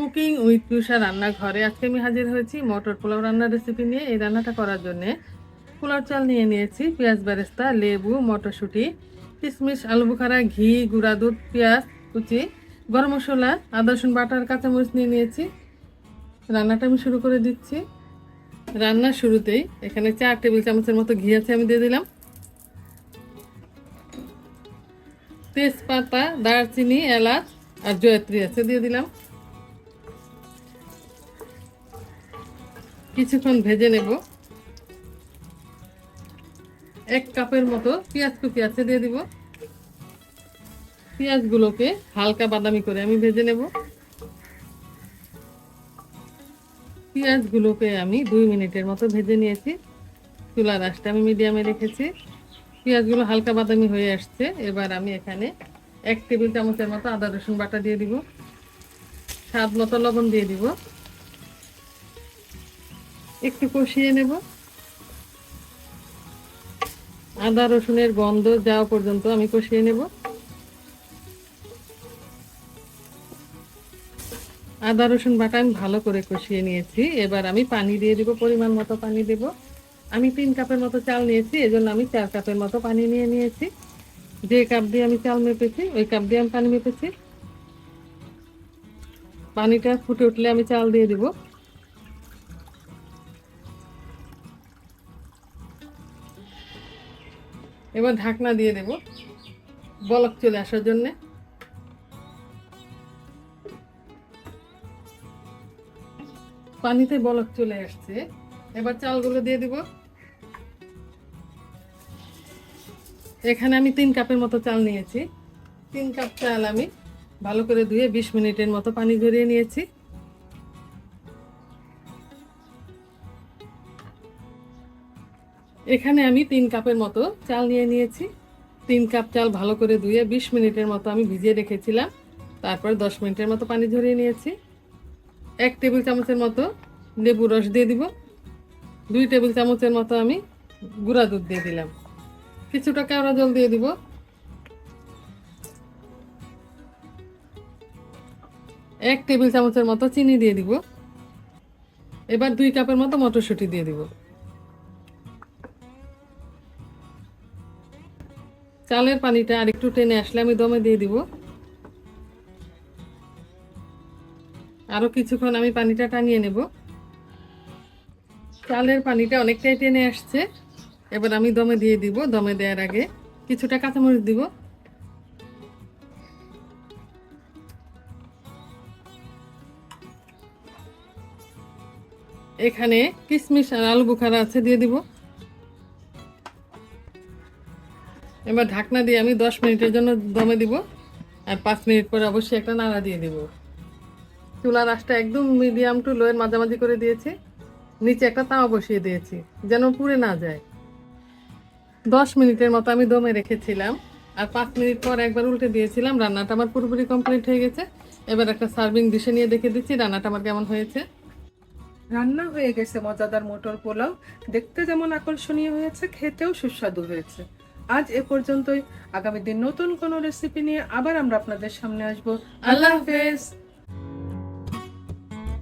Cooking with পিউষা রান্নাঘরে। আজকে আমি হাজির হয়েছি মটর পোলাও রান্নার রেসিপি নিয়ে। এই রান্নাটা করার জন্য পোলাও চাল নিয়ে নিয়েছি, পেঁয়াজ, বেরেস্তা, লেবু, মটরশুঁটি, কিশমিশ আলু বুখারা ঘি, গুঁড়া দুধ, পেঁয়াজ, কুচি, গরম মশলা, আদা, রসুন, বাটার, কাঁচামরিচ নিয়ে নিয়েছি। রান্নাটা আমি শুরু করে দিচ্ছি। রান্নার শুরুতেই এখানে চার টেবিল চামচের মতো ঘি আছে আমি দিয়ে দিলাম। তেজপাতা, দারচিনি, এলাচ আর জয়ত্রী আছে দিয়ে দিলাম। কিছুক্ষণ ভেজে নেব। এক কাপের মতো পেঁয়াজ কুচি আছে দিয়ে দিব। পেঁয়াজগুলোকে হালকা বাদামি করে আমি ভেজে নেব। পেঁয়াজগুলোকে আমি দুই মিনিটের মতো ভেজে নিয়েছি। চুলার আঁচটা আমি মিডিয়ামে রেখেছি। পেঁয়াজগুলো হালকা বাদামি হয়ে আসছে। এবার আমি এখানে এক টেবিল চামচের মতো আদা রসুন বাটা দিয়ে দিব। স্বাদ মতো লবণ দিয়ে দিব। একটু কষিয়ে নেব। আদা রসুনের গন্ধ যাওয়া পর্যন্ত আমি কষিয়ে নেব। আদা রসুন বাটা আমি ভালো করে কষিয়ে নিয়েছি। এবার আমি পানি দিয়ে দিব, পরিমাণ মতো পানি দেব। আমি তিন কাপের মতো চাল নিয়েছি, এজন্য আমি চার কাপের মতো পানি নিয়ে নিয়েছি। যে কাপ দিয়ে আমি চাল মেপেছি, ওই কাপ দিয়ে আমি পানি মেপেছি। পানিটা ফুটে উঠলে আমি চাল দিয়ে দিব। এবার ঢাকনা দিয়ে দেব বলক চলে আসার জন্যে। পানিতে বলক চলে আসছে। এবার চালগুলো দিয়ে দিব। এখানে আমি তিন কাপের মতো চাল নিয়েছি। তিন কাপ চাল আমি ভালো করে ধুয়ে বিশ মিনিটের মতো পানি ঝরিয়ে নিয়েছি। এখানে আমি তিন কাপের মতো চাল নিয়ে নিয়েছি। তিন কাপ চাল ভালো করে ধুয়ে বিশ মিনিটের মতো আমি ভিজিয়ে রেখেছিলাম। তারপর দশ মিনিটের মতো পানি ঝরিয়ে নিয়েছি। এক টেবিল চামচের মতো লেবু রস দিয়ে দিব। দুই টেবিল চামচের মতো আমি গুঁড়া দুধ দিয়ে দিলাম। কিছুটা কেওড়া জল দিয়ে দিব। এক টেবিল চামচের মতো চিনি দিয়ে দিব। এবার দুই কাপের মতো মটরশুঁটি দিয়ে দিব। চালের পানিটা আরেকটু টেনে আসলে আমি দমে দিয়ে দিব। আরও কিছুক্ষণ আমি পানিটা টানিয়ে নেব। চালের পানিটা অনেকটাই টেনে আসছে। এবার আমি দমে দিয়ে দিব। দমে দেওয়ার আগে কিছুটা কাঁচামরিচ দিব। এখানে কিশমিশ আর আলু বুখারা আছে দিয়ে দিব। এবার ঢাকনা দিয়ে আমি দশ মিনিটের জন্য দমে দিব আর পাঁচ মিনিট পরে অবশ্যই একটা নাড়া দিয়ে দিব। চুলার আঁচটা একদম মিডিয়াম টু লোয়ের মাঝামাঝি করে দিয়েছি। নিচে একটা তাওয়া বসিয়ে দিয়েছি, যেন পুড়ে না যায়। দশ মিনিটের মতো আমি দমে রেখেছিলাম আর পাঁচ মিনিট পর একবার উল্টে দিয়েছিলাম, রান্নাটা আমার পুরোপুরি কমপ্লিট হয়ে গেছে। এবার একটা সার্ভিং ডিশে নিয়ে দেখে দিচ্ছি রান্নাটা আমার কেমন হয়েছে। রান্না হয়ে গেছে মজাদার মোটর পোলাও। দেখতে যেমন আকর্ষণীয় হয়েছে, খেতেও সুস্বাদু হয়েছে। আজ এ পর্যন্তই। আগামী দিন নতুন কোনো রেসিপি নিয়ে আবার আমরা আপনাদের সামনে আসব। আল্লাহ হাফেজ।